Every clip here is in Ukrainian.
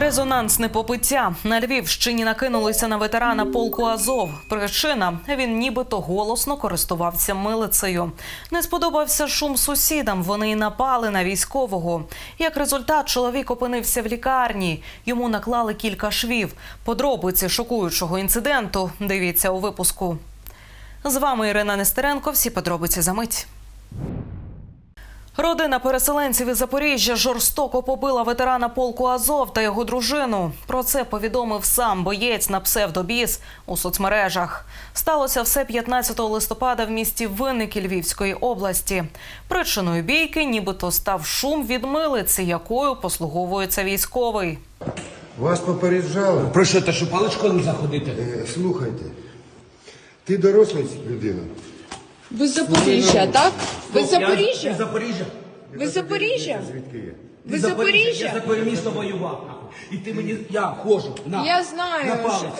Резонансне побиття на Львівщині накинулися на ветерана полку Азов. Причина він нібито голосно користувався милицею. Не сподобався шум сусідам. Вони й напали на військового. Як результат, чоловік опинився в лікарні. Йому наклали кілька швів. Подробиці шокуючого інциденту. Дивіться у випуску. З вами Ірина Нестеренко. Всі подробиці за мить. Родина переселенців із Запоріжжя жорстоко побила ветерана полку Азов та його дружину. Про це повідомив сам боєць на псевдобіс у соцмережах. Сталося все 15 листопада в місті Винники Львівської області. Причиною бійки нібито став шум від милиці, якою послуговується військовий. Вас попереджали? Про що те, що паличкою заходити? Е, Слухайте, ти доросла людина? Ви з Запоріжжя, так? Ви з Запоріжжя? Запоріжжя. Ви з Запоріжжя? Звідки є? Ви з Я Запоріжжя? за твоє місто воював. нахуй. І ти мені, я ходжу. На, Я на знаю,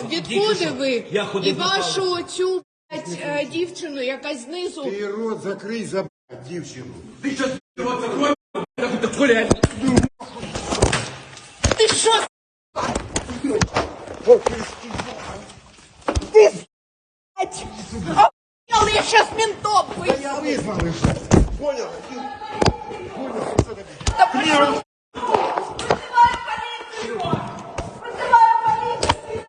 Тільки відкуди що ви Я і ходив на вашу палиці. цю блядь, е, дівчину, яка знизу. Ти рот закрий за б***ь, дівчину. Ти що, рот закрой? Коля, Ти що? Вийду! Я визвали вже. Поняла? Ти... Поняла, що це таке? Та при чому? Призиваю поліцію! Призиваю поліцію!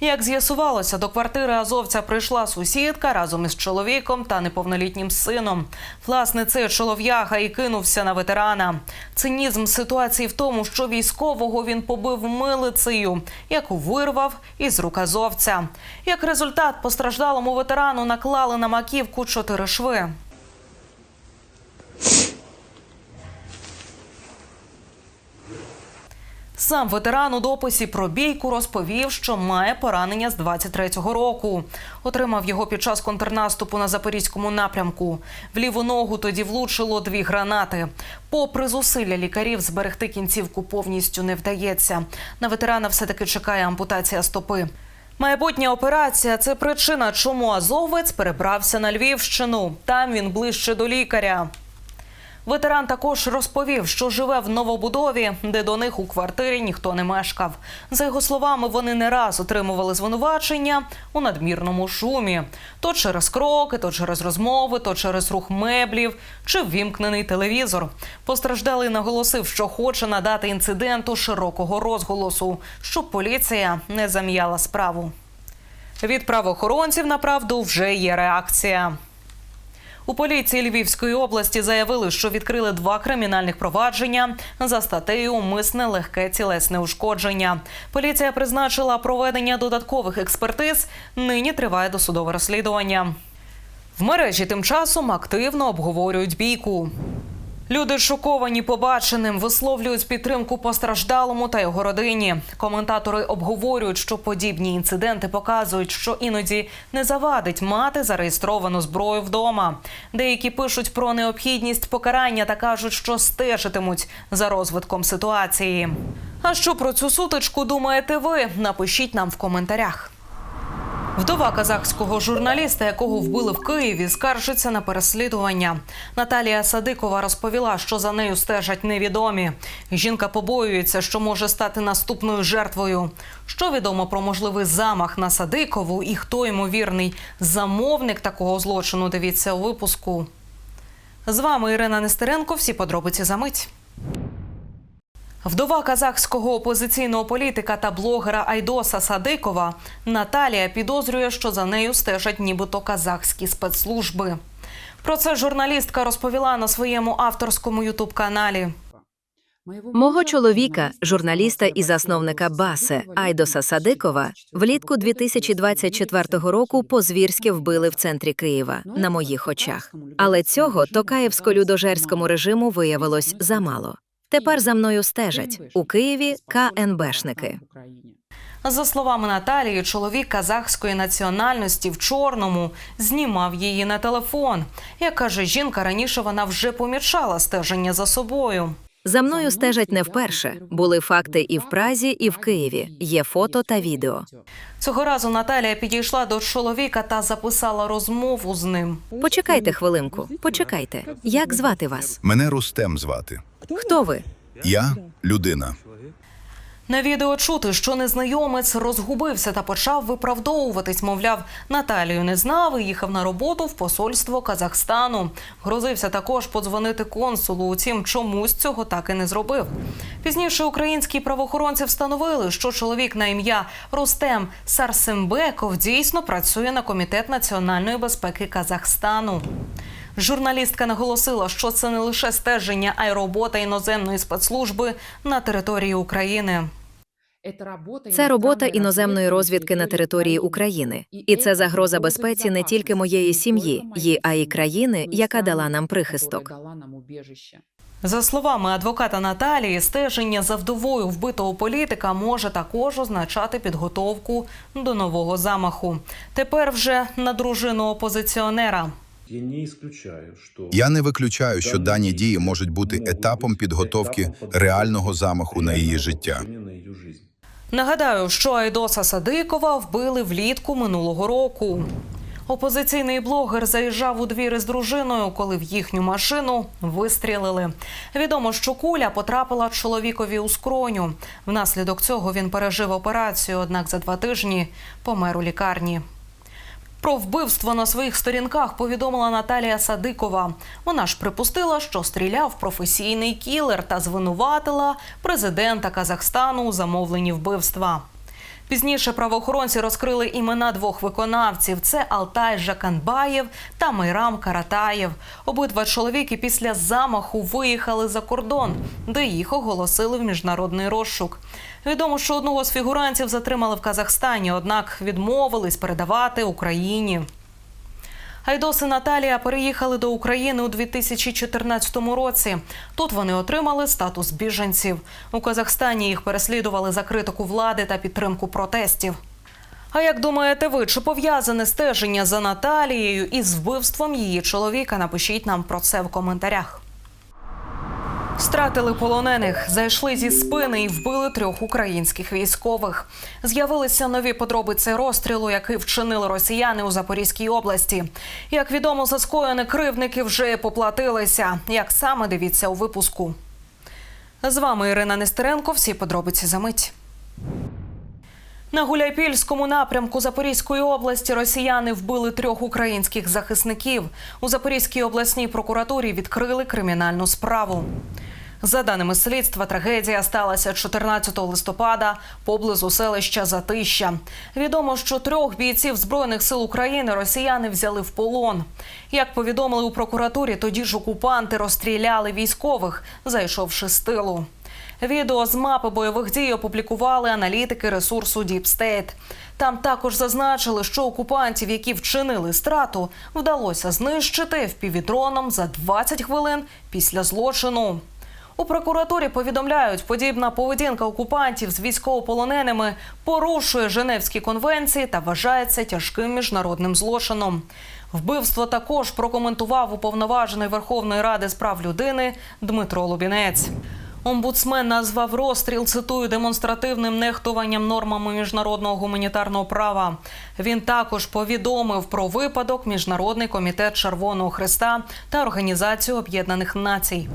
Як з'ясувалося, до квартири азовця прийшла сусідка разом із чоловіком та неповнолітнім сином. Власне, цей чолов'яга і кинувся на ветерана. Цинізм ситуації в тому, що військового він побив милицею, яку вирвав із рук азовця. Як результат, постраждалому ветерану наклали на маківку чотири шви. Сам ветеран у дописі про бійку розповів, що має поранення з 23-го року. Отримав його під час контрнаступу на запорізькому напрямку. В ліву ногу тоді влучило дві гранати. Попри зусилля лікарів, зберегти кінцівку повністю не вдається. На ветерана все-таки чекає ампутація стопи. Майбутня операція це причина, чому азовець перебрався на Львівщину. Там він ближче до лікаря. Ветеран також розповів, що живе в новобудові, де до них у квартирі ніхто не мешкав. За його словами, вони не раз отримували звинувачення у надмірному шумі: то через кроки, то через розмови, то через рух меблів чи ввімкнений телевізор. Постраждалий наголосив, що хоче надати інциденту широкого розголосу, щоб поліція не зам'яла справу. Від правоохоронців на правду вже є реакція. У поліції Львівської області заявили, що відкрили два кримінальних провадження за статтею Умисне легке цілесне ушкодження. Поліція призначила проведення додаткових експертиз. Нині триває досудове розслідування. В мережі тим часом активно обговорюють бійку. Люди шоковані побаченим, висловлюють підтримку постраждалому та його родині. Коментатори обговорюють, що подібні інциденти показують, що іноді не завадить мати зареєстровану зброю вдома. Деякі пишуть про необхідність покарання та кажуть, що стежитимуть за розвитком ситуації. А що про цю сутичку думаєте ви? Напишіть нам в коментарях. Вдова казахського журналіста, якого вбили в Києві, скаржиться на переслідування. Наталія Садикова розповіла, що за нею стежать невідомі. Жінка побоюється, що може стати наступною жертвою. Що відомо про можливий замах на Садикову і хто ймовірний замовник такого злочину? Дивіться у випуску. З вами Ірина Нестеренко. Всі подробиці за мить. Вдова казахського опозиційного політика та блогера Айдоса Садикова Наталія підозрює, що за нею стежать нібито казахські спецслужби. Про це журналістка розповіла на своєму авторському ютуб-каналі. Мого чоловіка, журналіста і засновника Басе Айдоса Садикова, влітку 2024 року по-звірськи вбили в центрі Києва на моїх очах. Але цього токаєвсько-людожерському режиму виявилось замало. Тепер за мною стежать у Києві КНБшники. За словами Наталії, чоловік казахської національності в чорному знімав її на телефон. Як каже жінка, раніше вона вже помічала стеження за собою. За мною стежать не вперше. Були факти і в Празі, і в Києві. Є фото та відео. Цього разу Наталія підійшла до чоловіка та записала розмову з ним. Почекайте хвилинку. Почекайте. Як звати вас? Мене Рустем звати. Хто ви? Я людина. На відео чути, що незнайомець розгубився та почав виправдовуватись. Мовляв, Наталію не знав і їхав на роботу в посольство Казахстану. Грозився також подзвонити консулу. Утім, чомусь цього так і не зробив. Пізніше українські правоохоронці встановили, що чоловік на ім'я Рустем Сарсембеков дійсно працює на комітет національної безпеки Казахстану. Журналістка наголосила, що це не лише стеження, а й робота іноземної спецслужби на території України. Це робота іноземної розвідки на території України, і це загроза безпеці не тільки моєї сім'ї, а й країни, яка дала нам прихисток. За словами адвоката Наталії, стеження за вдовою вбитого політика може також означати підготовку до нового замаху. Тепер вже на дружину опозиціонера. Я не виключаю, що дані дії можуть бути етапом підготовки реального замаху на її життя. Нагадаю, що Айдоса Садикова вбили влітку минулого року. Опозиційний блогер заїжджав у двір із дружиною, коли в їхню машину вистрілили. Відомо, що куля потрапила чоловікові у скроню. Внаслідок цього він пережив операцію, однак за два тижні помер у лікарні. Про вбивство на своїх сторінках повідомила Наталія Садикова. Вона ж припустила, що стріляв професійний кілер та звинуватила президента Казахстану у замовленні вбивства. Пізніше правоохоронці розкрили імена двох виконавців: це Алтай Жаканбаєв та Майрам Каратаєв. Обидва чоловіки після замаху виїхали за кордон, де їх оголосили в міжнародний розшук. Відомо, що одного з фігурантів затримали в Казахстані, однак відмовились передавати Україні. Айдос і Наталія переїхали до України у 2014 році. Тут вони отримали статус біженців. У Казахстані їх переслідували за критику влади та підтримку протестів. А як думаєте ви, чи пов'язане стеження за Наталією із вбивством її чоловіка? Напишіть нам про це в коментарях. Стратили полонених, зайшли зі спини і вбили трьох українських військових. З'явилися нові подробиці розстрілу, який вчинили росіяни у Запорізькій області. Як відомо, за скоєне кривники вже поплатилися. Як саме дивіться у випуску. З вами Ірина Нестеренко. Всі подробиці за мить. На Гуляйпільському напрямку Запорізької області росіяни вбили трьох українських захисників. У Запорізькій обласній прокуратурі відкрили кримінальну справу. За даними слідства, трагедія сталася 14 листопада поблизу селища Затища. Відомо, що трьох бійців збройних сил України росіяни взяли в полон. Як повідомили у прокуратурі, тоді ж окупанти розстріляли військових, зайшовши з тилу. Відео з мапи бойових дій опублікували аналітики ресурсу State. Там також зазначили, що окупантів, які вчинили страту, вдалося знищити впівдроном за 20 хвилин після злочину. У прокуратурі повідомляють, подібна поведінка окупантів з військовополоненими порушує Женевські конвенції та вважається тяжким міжнародним злочином. Вбивство також прокоментував уповноважений Верховної Ради з прав людини Дмитро Лубінець. Омбудсмен назвав розстріл цитую демонстративним нехтуванням нормами міжнародного гуманітарного права. Він також повідомив про випадок Міжнародний комітет Червоного Христа та Організацію Об'єднаних Націй.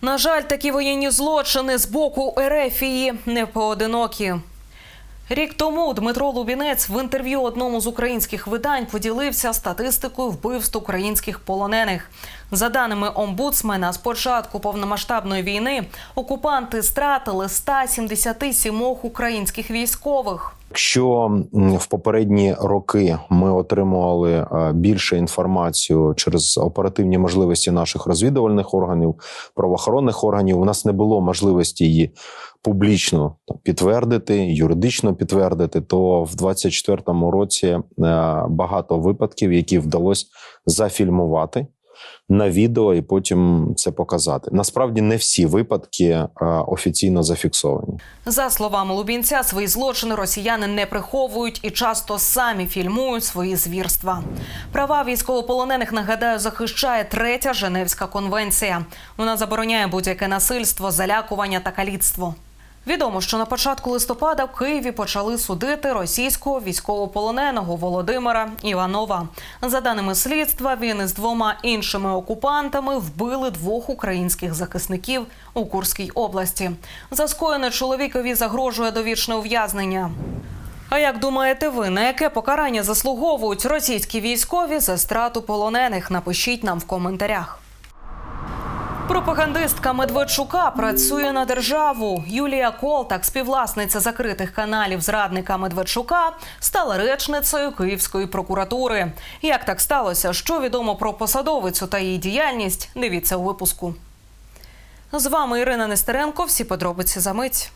На жаль, такі воєнні злочини з боку Ерефії не поодинокі. Рік тому Дмитро Лубінець в інтерв'ю одному з українських видань поділився статистикою вбивств українських полонених. За даними омбудсмена, з початку повномасштабної війни окупанти стратили 177 українських військових. Якщо в попередні роки ми отримували е, більше інформацію через оперативні можливості наших розвідувальних органів, правоохоронних органів, у нас не було можливості її публічно підтвердити, юридично підтвердити, то в 24-му році е, багато випадків, які вдалося зафільмувати. На відео і потім це показати. Насправді не всі випадки е, офіційно зафіксовані. За словами Лубінця, свої злочини росіяни не приховують і часто самі фільмують свої звірства. Права військовополонених нагадаю захищає третя Женевська конвенція. Вона забороняє будь-яке насильство, залякування та каліцтво. Відомо, що на початку листопада в Києві почали судити російського військовополоненого Володимира Іванова. За даними слідства, він із двома іншими окупантами вбили двох українських захисників у Курській області. За скоєне чоловікові загрожує довічне ув'язнення. А як думаєте ви, на яке покарання заслуговують російські військові за страту полонених? Напишіть нам в коментарях. Пропагандистка Медведчука працює на державу. Юлія Колтак, співвласниця закритих каналів зрадника Медведчука, стала речницею Київської прокуратури. Як так сталося? Що відомо про посадовицю та її діяльність? Дивіться у випуску. З вами Ірина Нестеренко. Всі подробиці за мить.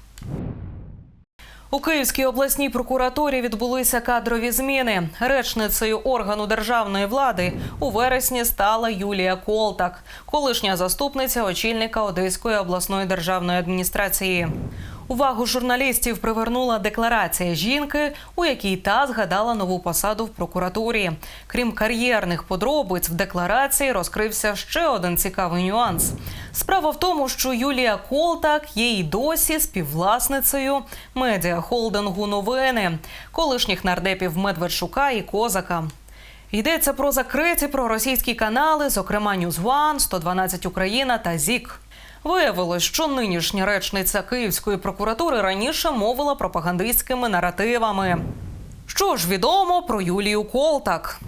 У Київській обласній прокуратурі відбулися кадрові зміни. Речницею органу державної влади у вересні стала Юлія Колтак, колишня заступниця очільника Одеської обласної державної адміністрації. Увагу журналістів привернула декларація жінки, у якій та згадала нову посаду в прокуратурі. Крім кар'єрних подробиць, в декларації розкрився ще один цікавий нюанс. Справа в тому, що Юлія Колтак є й досі співвласницею медіахолдингу новини, колишніх нардепів Медведчука і Козака. Йдеться про закриті проросійські канали, зокрема One, 112 Україна та ЗІК. Виявилось, що нинішня речниця Київської прокуратури раніше мовила пропагандистськими наративами. Що ж відомо про Юлію Колтак?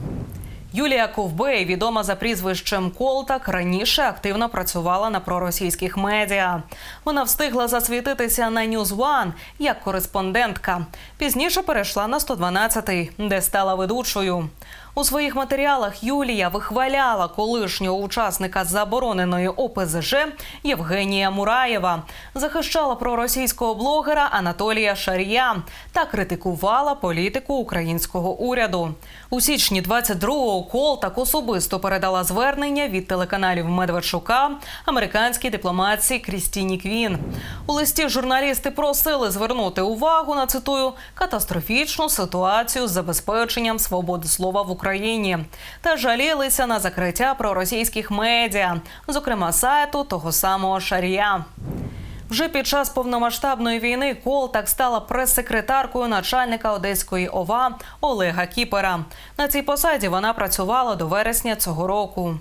Юлія Ковбей, відома за прізвищем Колтак, раніше активно працювала на проросійських медіа. Вона встигла засвітитися на News One як кореспондентка. Пізніше перейшла на 112, де стала ведучою. У своїх матеріалах Юлія вихваляла колишнього учасника забороненої ОПЗЖ Євгенія Мураєва, захищала проросійського блогера Анатолія Шарія та критикувала політику українського уряду. У січні 22-го Колтак особисто передала звернення від телеканалів Медведчука американській дипломатці Крістіні Квін. У листі журналісти просили звернути увагу на цитую катастрофічну ситуацію з забезпеченням свободи слова в Україні та жалілися на закриття проросійських медіа, зокрема сайту того самого Шарія. Вже під час повномасштабної війни Колтак стала прес-секретаркою начальника Одеської ОВА Олега Кіпера. На цій посаді вона працювала до вересня цього року.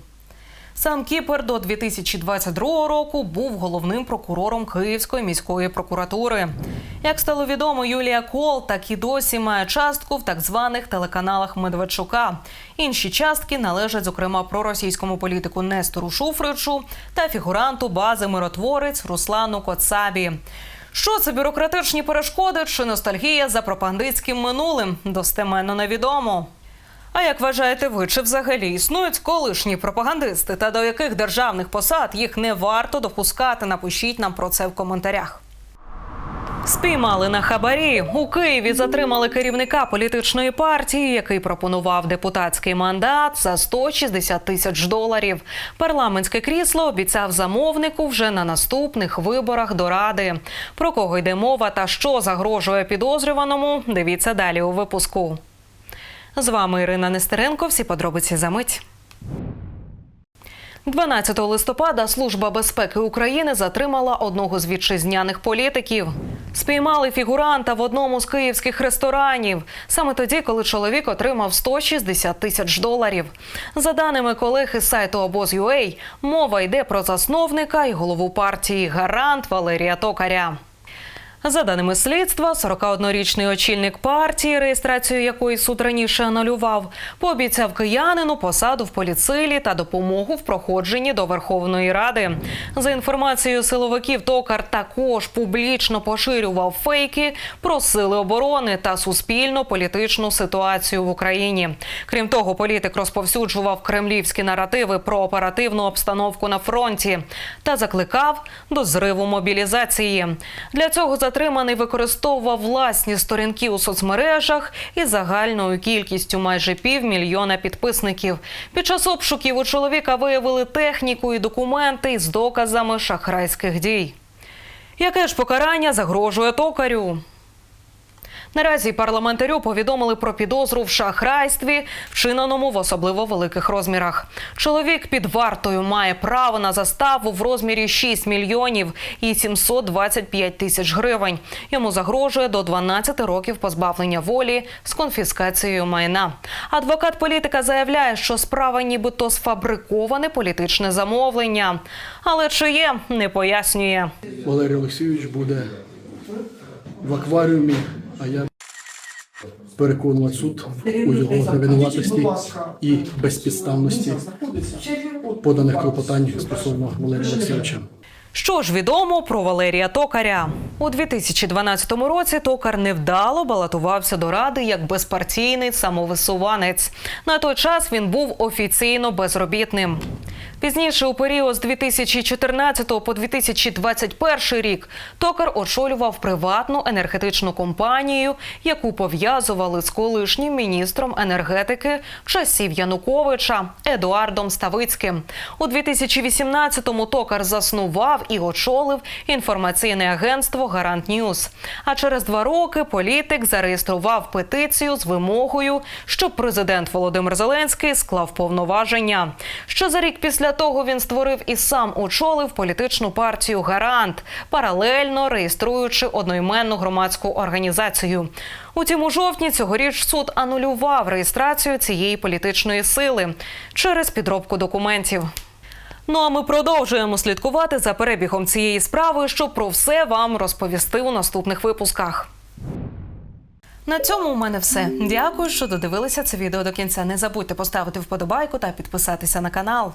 Сам Кіпер до 2022 року був головним прокурором Київської міської прокуратури. Як стало відомо, Юлія Кол так і досі має частку в так званих телеканалах Медведчука. Інші частки належать, зокрема, проросійському політику Нестору Шуфричу та фігуранту бази миротворець Руслану Коцабі. Що це бюрократичні перешкоди чи ностальгія за пропагандистським минулим? Достеменно невідомо. А як вважаєте ви, чи взагалі існують колишні пропагандисти та до яких державних посад їх не варто допускати? Напишіть нам про це в коментарях. Спіймали на хабарі у Києві. Затримали керівника політичної партії, який пропонував депутатський мандат за 160 тисяч доларів. Парламентське крісло обіцяв замовнику вже на наступних виборах до ради. Про кого йде мова та що загрожує підозрюваному? Дивіться далі у випуску. З вами Ірина Нестеренко. Всі подробиці за мить. 12 листопада Служба безпеки України затримала одного з вітчизняних політиків. Спіймали фігуранта в одному з київських ресторанів саме тоді, коли чоловік отримав 160 тисяч доларів. За даними колег із сайту обоз.ua, мова йде про засновника і голову партії Гарант Валерія Токаря. За даними слідства, 41-річний очільник партії, реєстрацію якої суд раніше анулював, пообіцяв киянину посаду в поліцилі та допомогу в проходженні до Верховної Ради. За інформацією силовиків, токар також публічно поширював фейки про сили оборони та суспільну політичну ситуацію в Україні. Крім того, політик розповсюджував кремлівські наративи про оперативну обстановку на фронті та закликав до зриву мобілізації. Для цього затриманий використовував власні сторінки у соцмережах із загальною кількістю майже півмільйона підписників. Під час обшуків у чоловіка виявили техніку і документи з доказами шахрайських дій. Яке ж покарання загрожує токарю? Наразі парламентарю повідомили про підозру в шахрайстві, вчиненому в особливо великих розмірах. Чоловік під вартою має право на заставу в розмірі 6 мільйонів і 725 тисяч гривень. Йому загрожує до 12 років позбавлення волі з конфіскацією майна. Адвокат політика заявляє, що справа нібито сфабриковане політичне замовлення. Але чи є, не пояснює. Валерій Олексійович буде в акваріумі, а я переконувати суд у його невинуватості і безпідставності поданих клопотань стосовно Валерія Олексійовича. Що ж відомо про Валерія Токаря? У 2012 році Токар невдало балотувався до ради як безпартійний самовисуванець. На той час він був офіційно безробітним. Пізніше, у період з 2014 по 2021 рік, Токар очолював приватну енергетичну компанію, яку пов'язували з колишнім міністром енергетики часів Януковича Едуардом Ставицьким. У 2018-му Токар заснував і очолив інформаційне агентство Гарант Ньюз. А через два роки політик зареєстрував петицію з вимогою, щоб президент Володимир Зеленський склав повноваження. Що за рік після того він створив і сам очолив політичну партію Гарант, паралельно реєструючи одноіменну громадську організацію. Утім, у жовтні цьогоріч суд анулював реєстрацію цієї політичної сили через підробку документів. Ну а ми продовжуємо слідкувати за перебігом цієї справи, щоб про все вам розповісти у наступних випусках. На цьому у мене все. Дякую, що додивилися це відео до кінця. Не забудьте поставити вподобайку та підписатися на канал.